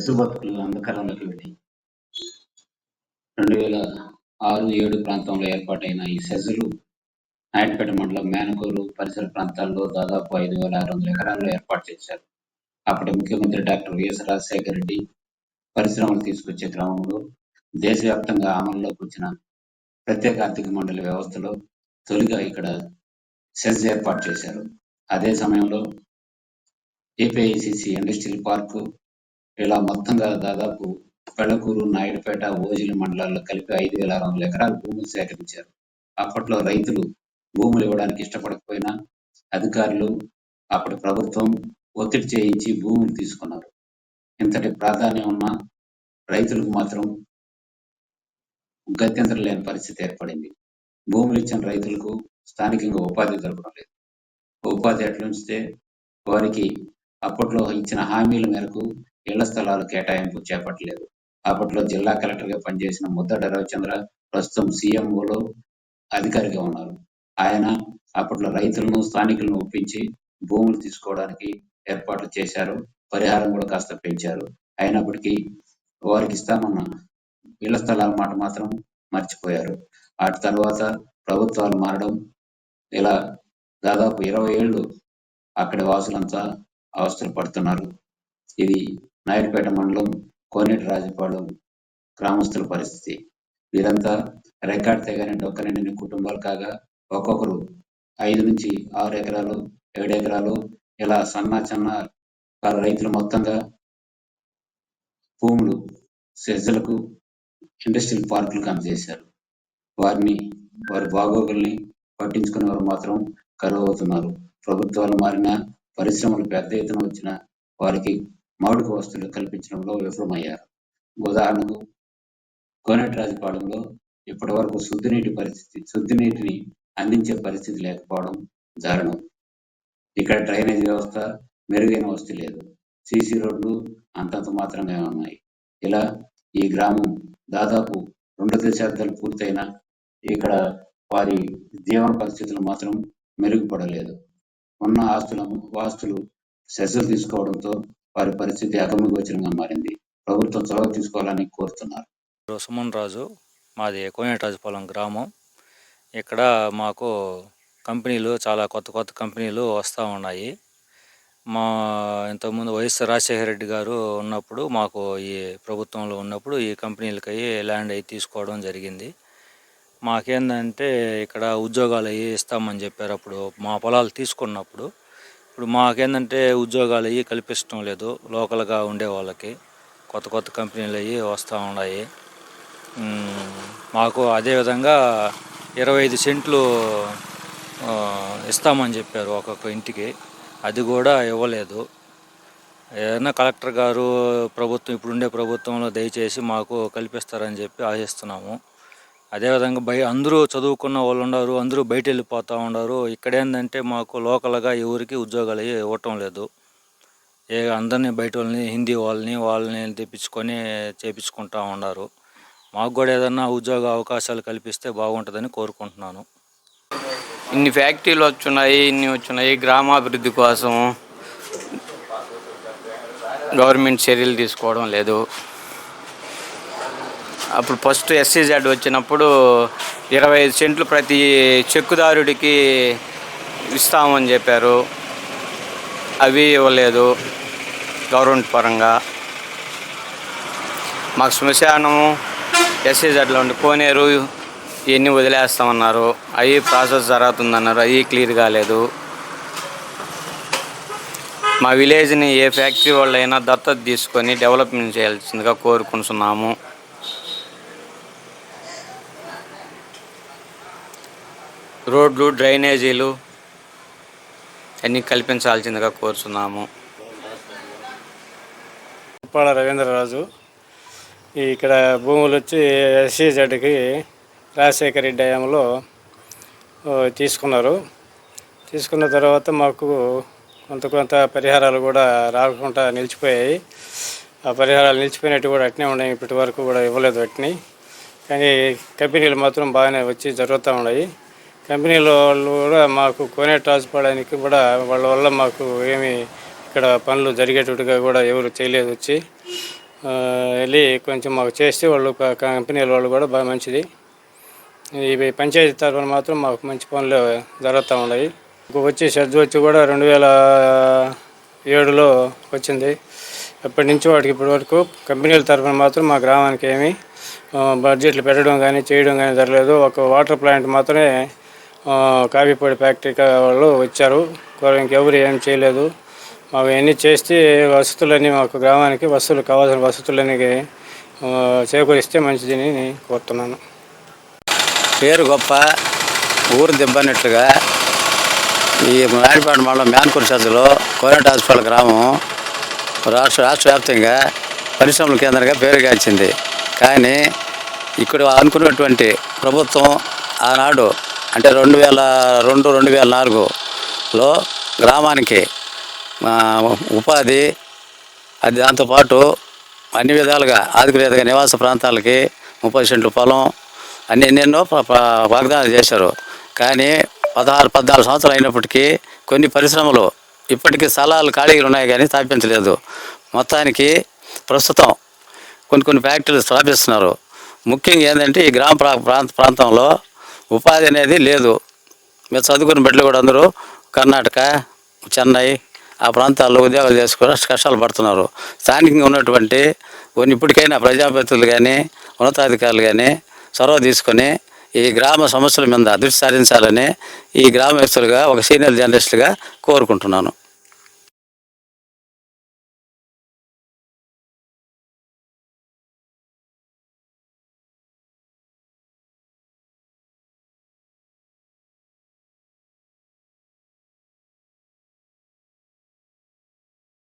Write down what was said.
Cess బతుకులు అంధకారంలోకి వెళ్ళి రెండు వేల ఆరు ఏడు ప్రాంతంలో ఏర్పాటైన ఈ సెజ్లు నాయుడుపేట మండలం మేనకూరు పరిసర ప్రాంతాల్లో దాదాపు ఐదు వేల ఆరు వందల ఎకరాల్లో ఏర్పాటు చేశారు. అప్పటి ముఖ్యమంత్రి డాక్టర్ వైఎస్ రాజశేఖర రెడ్డి పరిశ్రమలు తీసుకొచ్చే క్రమంలో దేశవ్యాప్తంగా అమల్లోకి వచ్చిన ప్రత్యేక ఆర్థిక మండలి వ్యవస్థలో తొలిగా ఇక్కడ సెజ్ ఏర్పాటు చేశారు. అదే సమయంలో ఏపీఐసిసి ఇండస్ట్రియల్ పార్కు ఇలా మొత్తంగా దాదాపు పెళ్ళకూరు నాయుడుపేట ఓజిలి మండలాల్లో కలిపి ఐదు వేల ఆరు వందల ఎకరాల భూములు సేకరించారు. అప్పట్లో రైతులు భూములు ఇవ్వడానికి ఇష్టపడకపోయినా అధికారులు అప్పటి ప్రభుత్వం ఒత్తిడి చేయించి భూములు తీసుకున్నారు. ఇంతటి ప్రాధాన్యం ఉన్న రైతులకు మాత్రం గత్యంతరం లేని పరిస్థితి ఏర్పడింది. భూములు ఇచ్చిన రైతులకు స్థానికంగా ఉపాధి దొరకడం లేదు. ఉపాధి ఎట్లుంచితే వారికి అప్పట్లో ఇచ్చిన హామీల మేరకు ఇళ్ళ స్థలాలు కేటాయింపు చేపట్టలేదు. అప్పట్లో జిల్లా కలెక్టర్గా పనిచేసిన ముద్దడ రవిచంద్ర ప్రస్తుతం సీఎంఓలో అధికారిగా ఉన్నారు. ఆయన అప్పట్లో రైతులను స్థానికులను ఒప్పించి భూములు తీసుకోవడానికి ఏర్పాట్లు చేశారు. పరిహారం కూడా కాస్త పెంచారు. అయినప్పటికీ వారికి ఇస్తామన్న ఇళ్ళ స్థలాల మాట మాత్రం మర్చిపోయారు. వాటి తర్వాత ప్రభుత్వాలు మారడం ఇలా దాదాపు ఇరవై ఏళ్ళు అక్కడి వాసులంతా అవస్థలు పడుతున్నారు. ఇది నాయుడుపేట మండలం కోనేటి గ్రామస్తుల పరిస్థితి. వీరంతా రికార్డ్ తెగని డొక్కనిండిన కుటుంబాలు కాగా ఒక్కొక్కరు ఐదు నుంచి ఆరు ఎకరాలు ఏడు ఎకరాలు ఇలా సన్న చిన్న రైతులు మొత్తంగా భూములు సెజ్జలకు ఇండస్ట్రియల్ పార్కులకు అందజేశారు వారిని వారి బాగోగుల్ని పట్టించుకునే వారు మాత్రం కరువు అవుతున్నారు. ప్రభుత్వాలు మారిన పరిశ్రమలు పెద్ద ఎత్తున వచ్చిన వారికి మౌలిక వస్తువులు కల్పించడంలో విఫలమయ్యారు. ఉదాహరణకు కోనేటిరాజపాలెంలో ఇప్పటి వరకు శుద్ధినీటి పరిస్థితి శుద్ధినీటిని అందించే పరిస్థితి లేకపోవడం దారుణం. ఇక్కడ డ్రైనేజ్ వ్యవస్థ మెరుగైన వసతి లేదు. సీసీ రోడ్లు అంతంత మాత్రమే ఉన్నాయి. ఇలా ఈ గ్రామం దాదాపు రెండు దశాబ్దాలు పూర్తయిన ఇక్కడ వారి జీవన పరిస్థితులు మాత్రం మెరుగుపడలేదు. ఉన్న ఆస్తుల వాస్తులు సెస్సులు తీసుకోవడంతో వారి పరిస్థితి అగమ్యగోచరంగా మారింది. ప్రభుత్వం చొరవ తీసుకోవాలని కోరుతున్నారు. సుమన్ రాజు మాది కోనేటరాజుపాలెం గ్రామం. ఇక్కడ మాకు కంపెనీలు చాలా కొత్త కొత్త కంపెనీలు వస్తూ ఉన్నాయి. మా ఇంతకుముందు వైఎస్ రాజశేఖర రెడ్డి గారు ఉన్నప్పుడు మాకు ఈ ప్రభుత్వంలో ఉన్నప్పుడు ఈ కంపెనీలకి ల్యాండ్ అయ్యి తీసుకోవడం జరిగింది. మాకేందంటే ఇక్కడ ఉద్యోగాలు అవి ఇస్తామని చెప్పారు అప్పుడు మా పొలాలు తీసుకున్నప్పుడు. ఇప్పుడు మాకేందంటే ఉద్యోగాలు అవి కల్పించడం లేదు. లోకల్గా ఉండే వాళ్ళకి కొత్త కొత్త కంపెనీలు అవి వస్తూ ఉన్నాయి మాకు అదేవిధంగా ఇరవై ఐదు సెంట్లు ఇస్తామని చెప్పారు ఒక్కొక్క ఇంటికి. అది కూడా ఇవ్వలేదు. ఏదైనా కలెక్టర్ గారు ప్రభుత్వం ఇప్పుడుండే ప్రభుత్వంలో దయచేసి మాకు కల్పిస్తారని చెప్పి ఆశిస్తున్నాము. అదేవిధంగా బయ అందరూ చదువుకున్న వాళ్ళు ఉన్నారు అందరూ బయట వెళ్ళిపోతూ ఉన్నారు. ఇక్కడ ఏంటంటే మాకు లోకల్గా ఎవరికి ఉద్యోగాలు ఇవ్వటం లేదు. ఏ అందరినీ బయట వాళ్ళని హిందీ వాళ్ళని వాళ్ళని తెప్పించుకొని చేపించుకుంటూ ఉన్నారు. మాకు కూడా ఏదన్నా ఉద్యోగ అవకాశాలు కల్పిస్తే బాగుంటుందని కోరుకుంటున్నాను. ఇన్ని ఫ్యాక్టరీలు వచ్చున్నాయి ఇన్ని వచ్చున్నాయి గ్రామాభివృద్ధి కోసం గవర్నమెంట్ చర్యలు తీసుకోవడం లేదు. అప్పుడు ఫస్ట్ ఎస్సీజెడ్ వచ్చినప్పుడు ఇరవై ఐదు సెంట్లు ప్రతి చెక్కుదారుడికి ఇస్తామని చెప్పారు. అవి ఇవ్వలేదు గవర్నమెంట్ పరంగా. మాకు శ్మశానము ఎస్సీజెడ్లో ఉండి కోనేరు ఇవన్నీ వదిలేస్తామన్నారు. అవి ప్రాసెస్ జరుగుతుందన్నారు. అవి క్లియర్ కాలేదు. మా విలేజ్ని ఏ ఫ్యాక్టరీ వాళ్ళైనా దత్తత తీసుకొని డెవలప్మెంట్ చేయాల్సిందిగా కోరుకుంటున్నాము. రోడ్లు డ్రైనేజీలు అన్నీ కల్పించాల్సిందిగా కోరుతున్నాము ఉప్పాడ రవీంద్రరాజు. ఇక్కడ భూములు వచ్చి ఎస్సీజెడ్కి రాజశేఖర రెడ్డి హయాంలో తీసుకున్నారు. తీసుకున్న తర్వాత మాకు కొంత కొంత పరిహారాలు కూడా రాకుండా నిలిచిపోయాయి. ఆ పరిహారాలు నిలిచిపోయినట్టు కూడా అట్నే ఉన్నాయి. ఇప్పటి వరకు కూడా ఇవ్వలేదు వాటిని కానీ కంపెనీలు మాత్రం బాగానే వచ్చి జరుగుతూ ఉన్నాయి. కంపెనీల వాళ్ళు కూడా మాకు కొనే ట్రాన్స్పోవడానికి కూడా వాళ్ళ వల్ల మాకు ఏమి ఇక్కడ పనులు జరిగేటట్టుగా కూడా ఎవరు చేయలేదు వచ్చి. వెళ్ళి కొంచెం మాకు చేస్తే వాళ్ళు కంపెనీల వాళ్ళు కూడా బాగా మంచిది. ఇవి పంచాయతీ తరఫున మాత్రం మాకు మంచి పనులు జరుగుతూ ఉన్నాయి. ఇంకొక వచ్చి షెడ్ వచ్చి కూడా రెండు వేల ఏడులో వచ్చింది. అప్పటి నుంచి వాటికి ఇప్పటి వరకు కంపెనీల తరఫున మాత్రం మా గ్రామానికి ఏమీ బడ్జెట్లు పెట్టడం కానీ చేయడం కానీ జరగలేదు. ఒక వాటర్ ప్లాంట్ మాత్రమే కాఫీపొడి కాఫీ పొడి ఫ్యాక్టరీ వాళ్ళు వచ్చారు. ఇంకెవరు ఏం చేయలేదు. మాకు ఇవన్నీ చేస్తే వసతులన్నీ మాకు గ్రామానికి వసతులు కావాల్సిన వసతులన్నీ చేకూరిస్తే మంచిదని కోరుతున్నాను. పేరు గొప్ప ఊరు దెబ్బన్నట్లుగా ఈ నాయుడుపేట మండలం మ్యాన్కూరు సజ్జలో కోనేట హాస్పిటల్ గ్రామం రాష్ట్ర రాష్ట్ర వ్యాప్తంగా పరిశ్రమల కేంద్రంగా పేరుగాంచింది కానీ ఇక్కడ అనుకున్నటువంటి ప్రభుత్వం ఆనాడు అంటే రెండు వేల రెండు రెండు వేల నాలుగులో గ్రామానికి ఉపాధి అది దాంతోపాటు అన్ని విధాలుగా ఆధిక్యతగా నివాస ప్రాంతాలకి ముప్పై సెంట్లు పొలం అన్ని ఎన్నెన్నో వాగ్దానం వాగ్దానాలు చేశారు. కానీ పదహారు పద్నాలుగు సంవత్సరాలు అయినప్పటికీ కొన్ని పరిశ్రమలు ఇప్పటికీ స్థలాలు ఖాళీలు ఉన్నాయి కానీ స్థాపించలేదు. మొత్తానికి ప్రస్తుతం కొన్ని కొన్ని ఫ్యాక్టరీలు స్థాపిస్తున్నారు. ముఖ్యంగా ఏంటంటే ఈ గ్రామ ప్రా ప్రాంత ప్రాంతంలో ఉపాధి అనేది లేదు. మీరు చదువుకున్న బిడ్డలు కూడా అందరూ కర్ణాటక చెన్నై ఆ ప్రాంతాల్లో ఉద్యోగాలు చేసుకుని కష్టాలు పడుతున్నారు. స్థానికంగా ఉన్నటువంటి కొన్ని ఇప్పటికైనా ప్రజాప్రతినిధులు కానీ ఉన్నతాధికారులు కానీ చొరవ తీసుకొని ఈ గ్రామ సమస్యల మీద దృష్టి సారించాలని ఈ గ్రామస్తులుగా ఒక సీనియర్ జర్నలిస్టుగా కోరుకుంటున్నాను.